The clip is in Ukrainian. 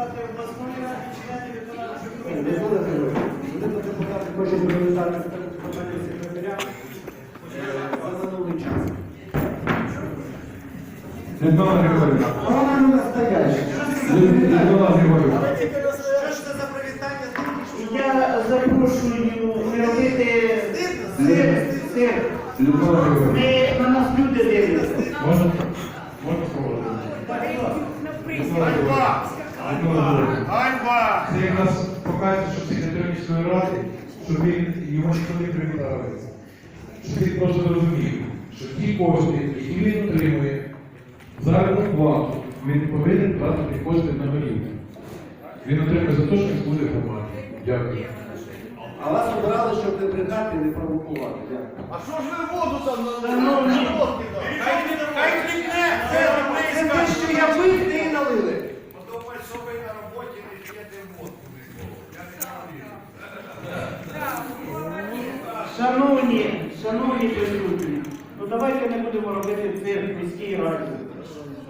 депутати обласної ради, члени виконавчого комітету. Будемо депутати кожен привітати питання секретаря за минулий час. Людмила Григорівна. Вона не настояща. Людмила Григорівна. Що ж це за привітання? Я запрошую не робити цирк, цирк. Людмила Григорівна. Ми на нас люди дивляться. Можна? Можна слово? Людмила Григорівна. Ганьба! Це якраз показує, що секретар міської ради, щоб він його ніхто не привітав. Щоб він просто розумів, що ті кошти, які він отримує, заробітну плату, він повинен тратити кошти на горілку. Він отримує за те, що він служить громаді. Дякую. А вас обирали, щоб не брехати і не провокувати. А що ж ви воду там на Шановні. Хай хай кліпне! Це Це те, що я вив, ти і налили. Подумай, що ви на роботі не п'єте водку. Я не знаю. Шановні, шановні присутні, ну давайте не